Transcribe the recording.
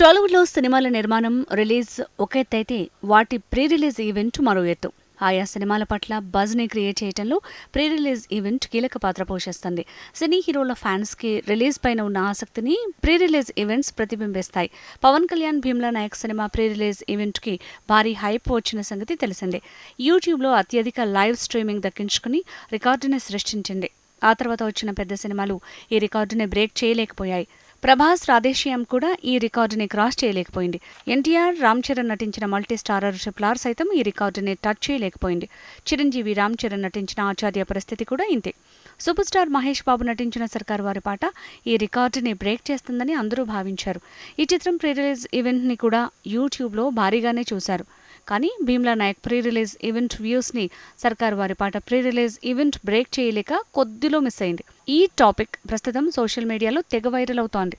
టాలీవుడ్లో సినిమాల నిర్మాణం రిలీజ్ ఒక ఎత్తు అయితే వాటి ప్రీ రిలీజ్ ఈవెంట్ మరో ఎత్తు. ఆయా సినిమాల పట్ల బజ్ని క్రియేట్ చేయడంలో ప్రీ రిలీజ్ ఈవెంట్ కీలక పాత్ర పోషిస్తుంది. సినీ హీరోల ఫ్యాన్స్కి రిలీజ్ పైన ఉన్న ఆసక్తిని ప్రీ రిలీజ్ ఈవెంట్స్ ప్రతిబింబిస్తాయి. Pawan Kalyan Bheemla Nayak cinema pre release ఈవెంట్కి భారీ హైప్ వచ్చిన సంగతి తెలిసిందే. యూట్యూబ్లో అత్యధిక లైవ్ స్ట్రీమింగ్ దక్కించుకుని రికార్డుని సృష్టించింది. ఆ తర్వాత వచ్చిన పెద్ద సినిమాలు ఈ రికార్డుని బ్రేక్ చేయలేకపోయాయి. ప్రభాస్ రాధేశ్యామ్ కూడా ఈ రికార్డుని క్రాస్ చేయలేకపోయింది. ఎన్టీఆర్ రామ్ చరణ్ నటించిన మల్టీ స్టారర్ ట్రిపుల్ సైతం ఈ రికార్డుని టచ్ చేయలేకపోయింది. చిరంజీవి రామ్ చరణ్ నటించిన ఆచార్య పరిస్థితి కూడా ఇంతే. సూపర్ స్టార్ మహేష్ బాబు నటించిన సర్కార్ వారి పాట ఈ రికార్డుని బ్రేక్ చేస్తుందని అందరూ భావించారు. ఈ చిత్రం ప్రీ రిలీజ్ ఈవెంట్ని కూడా యూట్యూబ్లో భారీగానే చూశారు. కానీ Bheemla Nayak pre release event వ్యూస్ని Sarkar వారి పాట ప్రీ రిలీజ్ ఈవెంట్ బ్రేక్ చేయలేక కొద్దిలో మిస్ అయింది. ఈ టాపిక్ ప్రస్తుతం సోషల్ మీడియాలో తెగ వైరల్ అవుతోంది.